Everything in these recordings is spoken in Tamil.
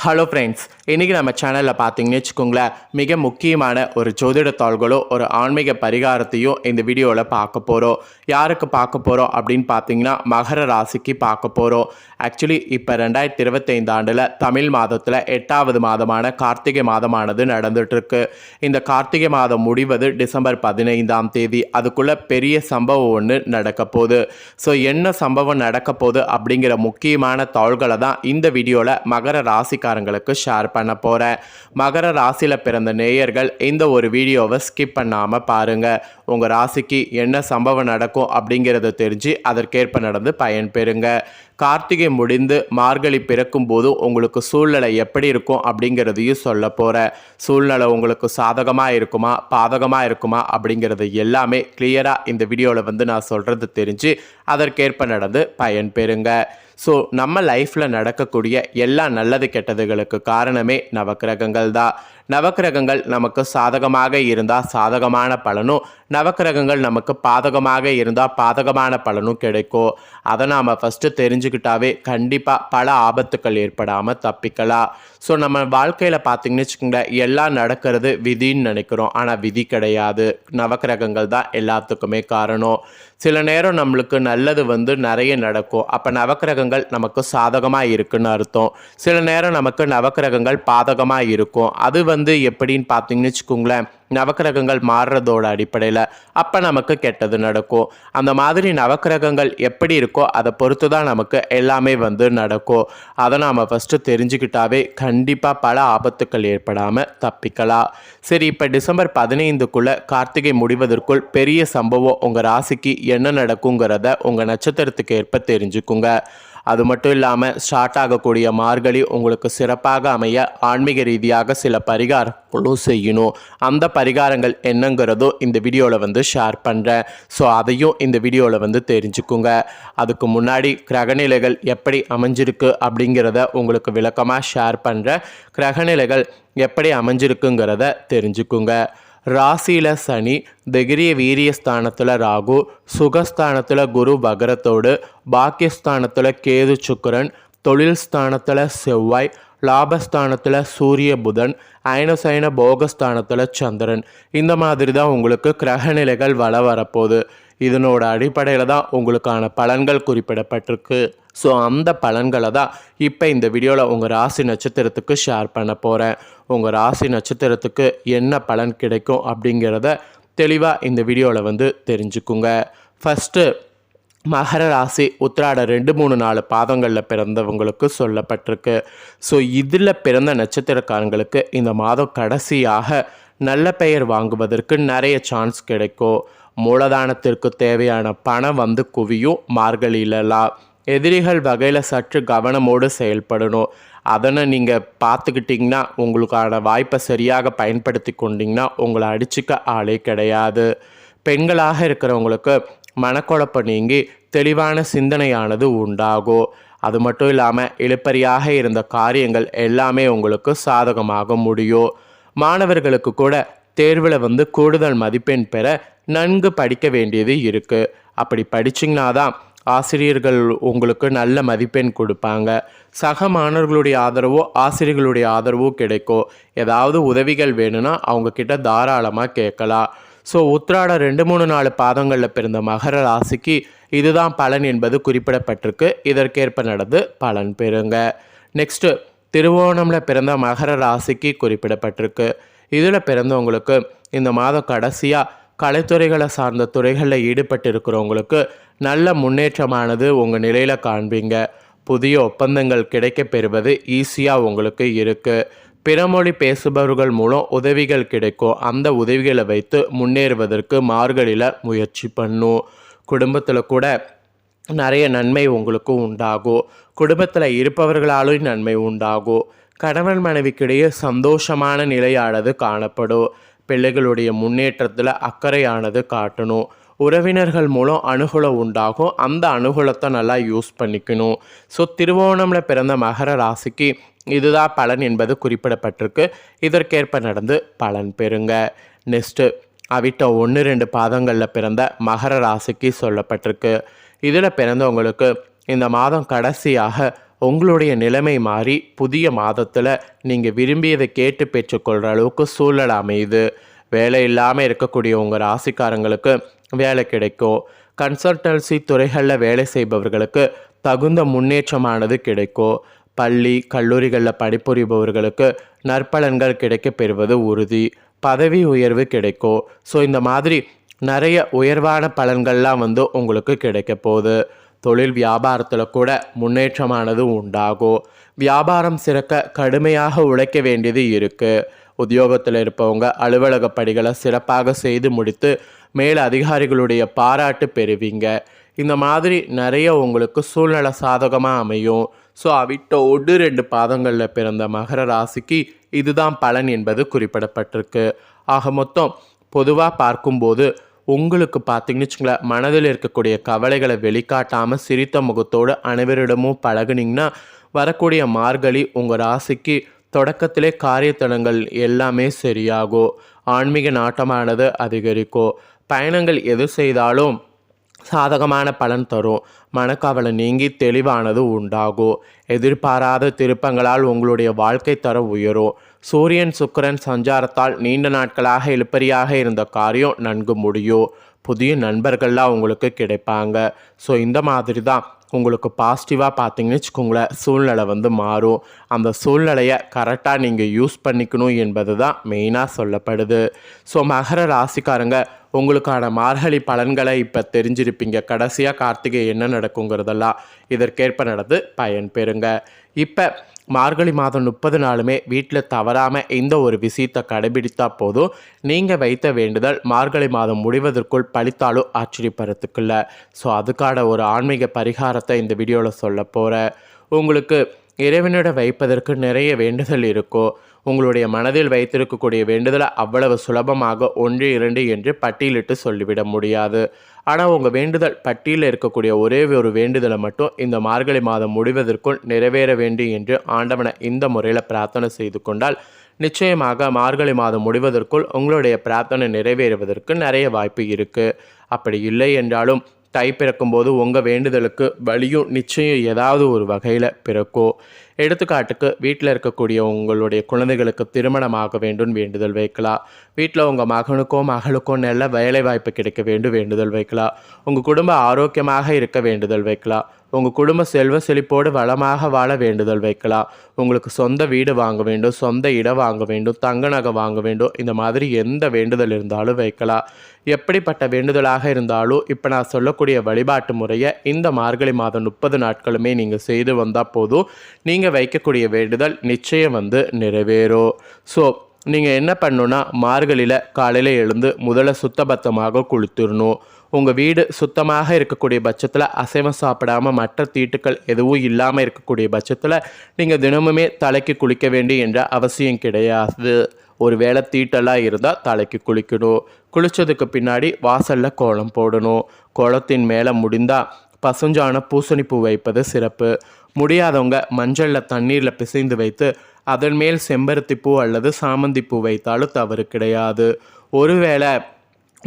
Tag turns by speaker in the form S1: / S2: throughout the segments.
S1: ஹலோ ஃப்ரெண்ட்ஸ் இன்றைக்கி நம்ம சேனலில் பார்த்தீங்கன்னு வச்சுக்கோங்களேன் மிக முக்கியமான ஒரு ஜோதிட தாள்களோ ஒரு ஆன்மீக பரிகாரத்தையும் இந்த வீடியோவில் பார்க்க போகிறோம் யாருக்கு பார்க்க போகிறோம் அப்படின்னு பார்த்தீங்கன்னா மகர ராசிக்கு பார்க்க போகிறோம் ஆக்சுவலி இப்போ ரெண்டாயிரத்தி இருபத்தைந்து ஆண்டில் தமிழ் மாதத்தில் எட்டாவது மாதமான கார்த்திகை மாதமானது நடந்துகிட்ருக்கு இந்த கார்த்திகை மாதம் முடிவது டிசம்பர் பதினைந்தாம் தேதி. அதுக்குள்ளே பெரிய சம்பவம் ஒன்று நடக்க போகுது. ஸோ என்ன சம்பவம் நடக்க போகுது அப்படிங்கிற முக்கியமான தாள்களை தான் இந்த வீடியோவில் மகர ராசிக்காரங்களுக்கு ஷேர் பண்ண போகிறேன் மகர ராசியில் பிறந்த நேயர்கள் இந்த ஒரு வீடியோவை ஸ்கிப் பண்ணாமல் பாருங்கள் உங்கள் ராசிக்கு என்ன சம்பவம் நடக்கும் அப்படிங்கிறத தெரிஞ்சு அதற்கேற்ப நடந்து பயன்பெறுங்க கார்த்திகை முடிந்து மார்கழி பிறக்கும் போது உங்களுக்கு சூழ்நிலை எப்படி இருக்கும் அப்படிங்கிறதையும் சொல்ல போகிறேன் சூழ்நிலை உங்களுக்கு சாதகமாக இருக்குமா பாதகமாக இருக்குமா அப்படிங்கிறது எல்லாமே கிளியராக இந்த வீடியோவில் வந்து நான் சொல்கிறது தெரிஞ்சு அதற்கேற்ப நடந்து பயன்பெறுங்க ஸோ நம்ம லைஃப்பில் நடக்கக்கூடிய எல்லா நல்லது கெட்டதுகளுக்கு காரணமே நவக்கிரகங்கள் தான் நவக்கிரகங்கள் நமக்கு சாதகமாக இருந்தால் சாதகமான பலனும் நவக்கிரகங்கள் நமக்கு பாதகமாக இருந்தால் பாதகமான பலனும் கிடைக்கும். அதை நாம் ஃபஸ்ட்டு தெரிஞ்சுக்கிட்டாவே கண்டிப்பாக பல ஆபத்துக்கள் ஏற்படாமல் தப்பிக்கலாம். ஸோ நம்ம வாழ்க்கையில் பார்த்தீங்கன்னு வச்சுக்கோங்களேன் எல்லாம் நடக்கிறது விதின்னு நினைக்கிறோம். ஆனால் விதி கிடையாது. நவக்கிரகங்கள் தான் எல்லாத்துக்குமே காரணம். சில நேரம் நம்மளுக்கு நல்லது வந்து நிறைய நடக்கும். அப்போ நவக்கிரகங்கள் நமக்கு சாதகமாக இருக்குன்னு அர்த்தம். சில நேரம் நமக்கு நவக்கிரகங்கள் பாதகமாக இருக்கும். அது வந்து எப்படின்னு பார்த்தீங்கன்னு வச்சுக்கோங்களேன் நவக்கிரகங்கள் மாறுறதோட அடிப்படையில் அப்போ நமக்கு கெட்டது நடக்கும். அந்த மாதிரி நவக்கிரகங்கள் எப்படி இருக்கோ அதை பொறுத்து தான் நமக்கு எல்லாமே வந்து நடக்கும். அதை நாம் ஃபஸ்ட்டு தெரிஞ்சுக்கிட்டாவே கண்டிப்பாக பல ஆபத்துக்கள் ஏற்படாமல் தப்பிக்கலாம். சரி இப்போ டிசம்பர் பதினைந்துக்குள்ளே கார்த்திகை முடிவதற்குள் பெரிய சம்பவம் உங்கள் ராசிக்கு என்ன நடக்குங்கிறத உங்கள் நட்சத்திரத்துக்கு ஏற்ப தெரிஞ்சுக்குங்க. அது மட்டும் இல்லாமல் ஸ்டார்ட் ஆகக்கூடிய மார்கழி உங்களுக்கு சிறப்பாக அமைய ஆன்மீக ரீதியாக சில பரிகாரங்களும் செய்யணும். அந்த பரிகாரங்கள் என்னங்கிறதோ இந்த வீடியோவில் வந்து ஷேர் பண்ணுறேன் ஸோ அதையும் இந்த வீடியோவில் வந்து தெரிஞ்சுக்குங்க. அதுக்கு முன்னாடி கிரகநிலைகள் எப்படி அமைஞ்சிருக்கு அப்படிங்கிறத உங்களுக்கு விளக்கமாக ஷேர் பண்ணுறேன் கிரகநிலைகள் எப்படி அமைஞ்சிருக்குங்கிறத தெரிஞ்சுக்குங்க. ராசியில் சனி திகிரிய வீரியஸ்தானத்தில் ராகு சுகஸ்தானத்தில் குரு பகரத்தோடு பாக்கியஸ்தானத்தில் கேது சுக்கரன் தொழில் ஸ்தானத்தில் செவ்வாய் லாபஸ்தானத்தில் சூரிய புதன் அயனசயன போகஸ்தானத்தில் சந்திரன். இந்த மாதிரி தான் உங்களுக்கு கிரகநிலைகள் வள வரப்போகுது. இதனோட அடிப்படையில் தான் உங்களுக்கான பலன்கள் குறிப்பிடப்பட்டிருக்கு. ஸோ அந்த பலன்களை தான் இப்போ இந்த வீடியோவில் உங்கள் ராசி நட்சத்திரத்துக்கு ஷேர் பண்ண போகிறேன் உங்கள் ராசி நட்சத்திரத்துக்கு என்ன பலன் கிடைக்கும் அப்படிங்கிறத தெளிவாக இந்த வீடியோவில் வந்து தெரிஞ்சுக்குங்க. ஃபஸ்ட்டு மகர ராசி உத்திராட ரெண்டு மூணு நாலு பாதங்களில் பிறந்தவங்களுக்கு சொல்லப்பட்டிருக்கு. ஸோ இதில் பிறந்த நட்சத்திரக்காரங்களுக்கு இந்த மாதம் கடைசியாக நல்ல பெயர் வாங்குவதற்கு நிறைய சான்ஸ் கிடைக்கும். மூலதானத்திற்கு தேவையான பணம் வந்து குவியும். மார்கழியிலலாம் எதிரிகள் வகையில் சற்று கவனமோடு செயல்படணும். அதனை நீங்கள் பார்த்துக்கிட்டிங்கன்னா உங்களுக்கான வாய்ப்பை சரியாக பயன்படுத்தி கொண்டிங்கன்னா உங்களை அடிச்சுக்க ஆளே கிடையாது. பெண்களாக இருக்கிறவங்களுக்கு மனக்குழப்பம் நீங்கி தெளிவான சிந்தனையானது உண்டாகும். அது மட்டும் இல்லாமல் இழுப்பறியாக இருந்த காரியங்கள் எல்லாமே உங்களுக்கு சாதகமாக முடியும். மாணவர்களுக்கு கூட தேர்வில் வந்து கூடுதல் மதிப்பெண் பெற நன்கு படிக்க வேண்டியது இருக்குது அப்படி படிச்சிங்கன்னா தான் ஆசிரியர்கள் உங்களுக்கு நல்ல மதிப்பெண் கொடுப்பாங்க. சக மாணவர்களுடைய ஆதரவோ ஆசிரியர்களுடைய ஆதரவோ கிடைக்கும். ஏதாவது உதவிகள் வேணும்னா அவங்கக்கிட்ட தாராளமாக கேட்கலாம். ஸோ உத்ராட ரெண்டு மூணு நாலு பாதங்களில் பிறந்த மகர ராசிக்கு இதுதான் பலன் என்பது குறிப்பிடப்பட்டிருக்கு. இதற்கேற்ப நடந்து பலன் பெறுங்க. நெக்ஸ்ட்டு திருவோணமில் பிறந்த மகர ராசிக்கு குறிப்பிடப்பட்டிருக்கு. இதில் பிறந்தவங்களுக்கு இந்த மாதம் கடைசியாக கலைத்துறைகளை சார்ந்த துறைகளில் ஈடுபட்டு இருக்கிறவங்களுக்கு நல்ல முன்னேற்றமானது உங்கள் நிலையில் காண்பீங்க. புதிய ஒப்பந்தங்கள் கிடைக்க பெறுவது ஈஸியாக உங்களுக்கு இருக்குது பிறமொழி பேசுபவர்கள் மூலம் உதவிகள் கிடைக்கும். அந்த உதவிகளை வைத்து முன்னேறுவதற்கு மார்கழியில் முயற்சி பண்ணும் குடும்பத்தில் கூட நிறைய நன்மை உங்களுக்கு உண்டாகும். குடும்பத்தில் இருப்பவர்களாலும் நன்மை உண்டாகும். கணவன் மனைவிக்கிடையே சந்தோஷமான நிலையானது காணப்படும் பிள்ளைகளுடைய முன்னேற்றத்தில் அக்கறையானது காட்டணும் உறவினர்கள் மூலம் அனுகூலம் உண்டாகும் அந்த அனுகூலத்தை நல்லா யூஸ் பண்ணிக்கணும் ஸோ திருவோணமில் பிறந்த மகர ராசிக்கு இதுதான் பலன் என்பது குறிப்பிடப்பட்டிருக்கு. இதற்கேற்ப நடந்து பலன் பெறுங்க. நெக்ஸ்ட்டு அவிட்ட ஒன்று ரெண்டு பாதங்களில் பிறந்த மகர ராசிக்கு சொல்லப்பட்டிருக்கு. இதில் பிறந்தவங்களுக்கு இந்த மாதம் கடைசியாக உங்களுடைய நிலைமை மாறி புதிய மாதத்தில் நீங்கள் விரும்பியதை கேட்டு பெற்றுக்கொள்கிற அளவுக்கு சூழல் அமையுது. வேலை இல்லாமல் இருக்கக்கூடிய உங்கள் ராசிக்காரங்களுக்கு வேலை கிடைக்கும். கன்சல்டன்சி துறைகளில் வேலை செய்பவர்களுக்கு தகுந்த முன்னேற்றமானது கிடைக்கும். பள்ளி கல்லூரிகளில் பணிபுரிபவர்களுக்கு நற்பலன்கள் கிடைக்கப்பெறுவது உறுதி. பதவி உயர்வு கிடைக்கும். ஸோ இந்த மாதிரி நிறைய உயர்வான பலன்கள்லாம் வந்து உங்களுக்கு கிடைக்க போகுது. தொழில் வியாபாரத்தில் கூட முன்னேற்றமானது உண்டாகும் வியாபாரம் சிறக்க கடுமையாக உழைக்க வேண்டியது இருக்குது உத்தியோகத்தில் இருப்பவங்க அலுவலக பணிகளை சிறப்பாக செய்து முடித்து மேல் அதிகாரிகளுடைய பாராட்டு பெறுவீங்க. இந்த மாதிரி நிறைய உங்களுக்கு சூழ்நிலை சாதகமாக அமையும். ஸோ அவிட்ட ஒன்று ரெண்டு பாதங்களில் பிறந்த மகர ராசிக்கு இதுதான் பலன் என்பது குறிப்பிடப்பட்டிருக்கு. ஆக மொத்தம் பொதுவாக பார்க்கும்போது உங்களுக்கு பார்த்தீங்கன்னு வச்சுங்களேன் மனதில் இருக்கக்கூடிய கவலைகளை வெளிக்காட்டாமல் சிரித்த முகத்தோடு அனைவரிடமும் பழகுனீங்கன்னா வரக்கூடிய மார்கழி உங்கள் ராசிக்கு தொடக்கத்திலே காரியத்தனங்கள் எல்லாமே சரியாகும் ஆன்மீக நாட்டமானது அதிகரிக்கும் பயணங்கள் எது செய்தாலும் சாதகமான பலன் தரும் மனக்கவலை நீங்கி தெளிவானது உண்டாகும் எதிர்பாராத திருப்பங்களால் உங்களுடைய வாழ்க்கை தரம் உயரும் சூரியன் சுக்கிரன் சஞ்சாரத்தால் நீண்ட நாட்களாக இழுப்பறியாக இருந்த காரியம் நன்கு முடியும் புதிய நண்பர்கள்லாம் உங்களுக்கு கிடைப்பாங்க. ஸோ இந்த மாதிரி தான் உங்களுக்கு பாசிட்டிவாக பார்த்தீங்கன்னு வச்சுக்கோங்களேன் சூழ்நிலை வந்து மாறும். அந்த சூழ்நிலையை கரெக்டாக நீங்கள் யூஸ் பண்ணிக்கணும் என்பது தான் மெயினாக சொல்லப்படுது. ஸோ மகர ராசிக்காரங்க உங்களுக்கான மார்கழி பலன்களை இப்போ தெரிஞ்சிருப்பீங்க. கடைசியாக கார்த்திகை என்ன நடக்குங்கிறதெல்லாம் இதற்கேற்ப நடந்து பயன் பெறுங்க இப்போ மார்கழி மாதம் முப்பது நாளுமே வீட்டில் தவறாமல் இந்த ஒரு விஷயத்தை கடைபிடித்தா போதும்? நீங்கள் வைத்த வேண்டுதல் மார்கழி மாதம் முடிவதற்குள் பழித்தாலும் ஆச்சரியப்படுறதுக்குள்ள ஸோ அதுக்கான ஒரு ஆன்மீக பரிகாரத்தை இந்த வீடியோவில் சொல்ல போகிறேன் உங்களுக்கு இறைவனிட வைப்பதற்கு நிறைய வேண்டுதல் இருக்கும் உங்களுடைய மனதில் வைத்திருக்கக்கூடிய வேண்டுதலை அவ்வளவு சுலபமாக ஒன்று இரண்டு என்று பட்டியலிட்டு சொல்லிவிட முடியாது. ஆனால் உங்கள் வேண்டுதல் பட்டியலில் இருக்கக்கூடிய ஒரே ஒரு வேண்டுதலை மட்டும் இந்த மார்கழி மாதம் முடிவதற்குள் நிறைவேற வேண்டும் என்று ஆண்டவனை இந்த முறையில் பிரார்த்தனை செய்து கொண்டால் நிச்சயமாக மார்கழி மாதம் முடிவதற்குள் உங்களுடைய பிரார்த்தனை நிறைவேறுவதற்கு நிறைய வாய்ப்பு இருக்குது அப்படி இல்லை என்றாலும் தை பிறக்கும்போது உங்கள் வேண்டுதலுக்கு வழியும் நிச்சயம் ஏதாவது ஒரு வகையில் பிறக்கும் எடுத்துக்காட்டுக்கு வீட்டில் இருக்கக்கூடிய உங்களுடைய குழந்தைகளுக்கு திருமணமாக வேண்டும் வேண்டுதல் வைக்கலாம். வீட்டில் உங்கள் மகனுக்கோ மகளுக்கோ நல்ல வேலை வாய்ப்பு கிடைக்க வேண்டும் வேண்டுதல் வைக்கலாம். உங்கள் குடும்பம் ஆரோக்கியமாக இருக்க வேண்டுதல் வைக்கலாம். உங்கள் குடும்ப செல்வ செழிப்போடு வளமாக வாழ வேண்டுதல் வைக்கலாம் உங்களுக்கு சொந்த வீடு வாங்க வேண்டும் சொந்த இடம் வாங்க வேண்டும் தங்க நகை வாங்க வேண்டும். இந்த மாதிரி எந்த வேண்டுதல் இருந்தாலும் வைக்கலாம் எப்படிப்பட்ட வேண்டுதலாக இருந்தாலும் இப்போ நான் சொல்லக்கூடிய வழிபாட்டு முறையை இந்த மார்கழி மாதம் முப்பது நாட்களுமே நீங்கள் செய்து வந்தால் போதும். நீங்கள் வைக்கக்கூடிய வேண்டுதல் நிச்சயம் வந்து நிறைவேறும். ஸோ நீங்கள் என்ன பண்ணணுன்னா மார்கழியில் காலையில் எழுந்து முதல்ல சுத்தபத்தமாக குளித்துடணும் உங்கள் வீடு சுத்தமாக இருக்கக்கூடிய பட்சத்தில் அசைவம் சாப்பிடாமல் மற்ற தீட்டுக்கள் எதுவும் இல்லாமல் இருக்கக்கூடிய பட்சத்தில் நீங்கள் தினமுமே தலைக்கு குளிக்க வேண்டிய என்ற அவசியம் கிடையாது. ஒரு வேளை தீட்டெல்லாம் இருந்தால் தலைக்கு குளிக்கணும். குளித்ததுக்கு பின்னாடி வாசலில் கோலம் போடணும். கோலத்தின் மேலே முடிந்தால் பசுஞ்சான பூசணி பூ வைப்பது சிறப்பு. முடியாதவங்க மஞ்சளில் தண்ணீரில் பிசைந்து வைத்து அதன் மேல் செம்பருத்தி பூ அல்லது சாமந்தி பூ வைத்தாலும் தவறு கிடையாது. ஒருவேளை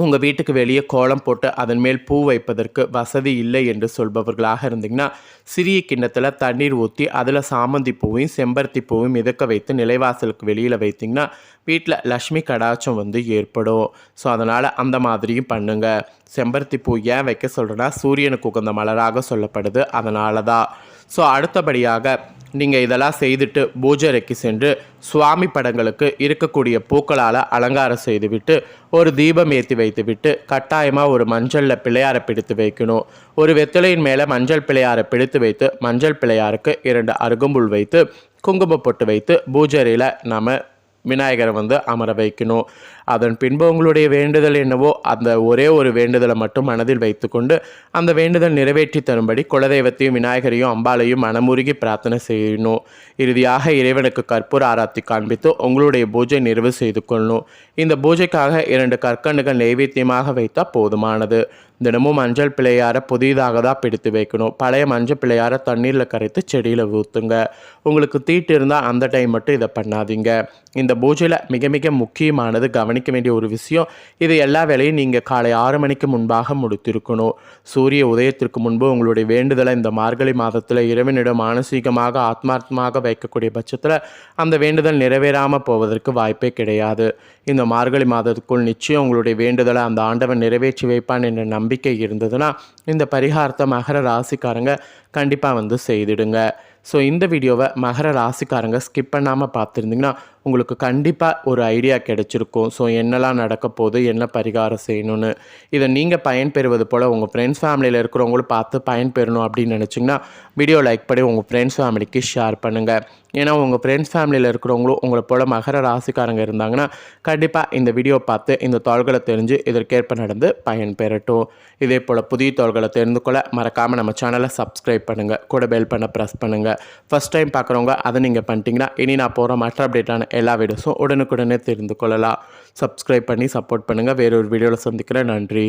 S1: உங்கள் வீட்டுக்கு வெளியே கோலம் போட்டு அதன் மேல் பூ வைப்பதற்கு வசதி இல்லை என்று சொல்பவர்களாக இருந்தீங்கன்னா சிறிய கிண்ணத்தில் தண்ணீர் ஊற்றி அதில் சாமந்தி பூவையும் செம்பருத்தி பூவையும் மிதக்க வைத்து நிலைவாசலுக்கு வெளியில் வைத்திங்கன்னா வீட்டில் லக்ஷ்மி கடாச்சம் வந்து ஏற்படும். ஸோ அதனால் அந்த மாதிரியும் பண்ணுங்கள் செம்பருத்தி பூ ஏன் வைக்க சொல்கிறேன்னா சூரியனுக்கு உகந்த மலராக சொல்லப்படுது. அதனால தான் ஸோ அடுத்தபடியாக நீங்கள் இதெல்லாம் செய்துட்டு பூஜைக்கு சென்று சுவாமி படங்களுக்கு இருக்கக்கூடிய பூக்களால் அலங்காரம் செய்துவிட்டு ஒரு தீபம் ஏற்றி வைத்துவிட்டு கட்டாயமாக ஒரு மஞ்சளில் பிள்ளையாரை பிடித்து வைக்கணும். ஒரு வெத்தலையின் மேலே மஞ்சள் பிள்ளையாரை பிடித்து வைத்து மஞ்சள் பிள்ளையாருக்கு இரண்டு அருகம்புல் வைத்து குங்குமம் பொட்டு வைத்து பூஜையில் நம்ம விநாயகரை வந்து அமர வைக்கணும். அதன் பின்பு உங்களுடைய வேண்டுதல் என்னவோ அந்த ஒரே ஒரு வேண்டுதலை மட்டும் மனதில் வைத்துக்கொண்டு அந்த வேண்டுதல் நிறைவேற்றி தரும்படி குலதெய்வத்தையும் விநாயகரையும் அம்பாளையும் மனமுருகி பிரார்த்தனை செய்யணும். இறுதியாக இறைவனுக்கு கற்பூர ஆராத்தி காண்பித்து உங்களுடைய பூஜை நிறைவு செய்து கொள்ளணும். இந்த பூஜைக்காக இரண்டு கற்கண்டுகள் நைவேத்தியமாக வைத்தால் போதுமானது. தினமும் மஞ்சள் பிள்ளையாரை புதிதாக தான் பிடித்து வைக்கணும். பழைய மஞ்சள் பிள்ளையாரை தண்ணீரில் கரைத்து செடியில் ஊற்றுங்க உங்களுக்கு தீட்டு இருந்தால் அந்த டைம் மட்டும் இதை பண்ணாதீங்க. இந்த பூஜையில் மிக மிக முக்கியமானது கவனிக்க வேண்டிய ஒரு விஷயம் இது எல்லா வேலையும் நீங்கள் காலை ஆறு மணிக்கு முன்பாக முடித்திருக்கணும். சூரிய உதயத்திற்கு முன்பு உங்களுடைய வேண்டுதலை இந்த மார்கழி மாதத்தில் இறைவனிடம் மானசீகமாக ஆத்மார்த்தமாக வைக்கக்கூடிய பட்சத்தில் அந்த வேண்டுதல் நிறைவேறாமல் போவதற்கு வாய்ப்பே கிடையாது. இந்த மார்கழி மாதத்துக்குள் நிச்சயம் உங்களுடைய வேண்டுதலை அந்த ஆண்டவன் நிறைவேற்றி வைப்பான் என்ற நம்பிக்கை இருந்ததுன்னா இந்த பரிகாரத்தை மகர ராசிக்காரங்க கண்டிப்பாக வந்து செய்திடுங்க. ஸோ இந்த வீடியோவை மகர ராசிக்காரங்க ஸ்கிப் பண்ணாமல் பார்த்துருந்தீங்கன்னா உங்களுக்கு கண்டிப்பாக ஒரு ஐடியா கிடைச்சிருக்கும். ஸோ என்னெல்லாம் நடக்க போகுது என்ன பரிகாரம் செய்யணும்னு. இதை நீங்கள் பயன்பெறுவது போல் உங்கள் ஃப்ரெண்ட்ஸ் ஃபேமிலியில் இருக்கிறவங்களும் பார்த்து பயன்பெறணும் அப்படின்னு நினச்சிங்கன்னா வீடியோ லைக் பண்ணி உங்கள் ஃப்ரெண்ட்ஸ் ஃபேமிலிக்கு ஷேர் பண்ணுங்கள் ஏன்னா உங்கள் ஃப்ரெண்ட்ஸ் ஃபேமிலியில் இருக்கிறவங்களும் உங்களை போல் மகர ராசிக்காரங்க இருந்தாங்கன்னா கண்டிப்பாக இந்த வீடியோ பார்த்து இந்த தாள்களை தெரிஞ்சு இதற்கேற்ப நடந்து பயன்பெறட்டும். இதே போல் புதிய தாள்களை தெரிந்து கொள்ள மறக்காமல் நம்ம சேனலை சப்ஸ்கிரைப் பண்ணுங்கள் கூட பெல் பண்ண ப்ரெஸ் பண்ணுங்கள் ஃபஸ்ட் டைம் பார்க்குறவங்க அதை நீங்கள் பண்ணிட்டீங்கன்னா இனி நான் போகிற மற்ற அப்டேட்டான எல்லா வீடியோஸும் உடனுக்குடனே தெரிந்து கொள்ளலாம். சப்ஸ்கிரைப் பண்ணி சப்போர்ட் பண்ணுங்கள் வேறொரு வீடியோவில் சந்திக்கிறேன். நன்றி.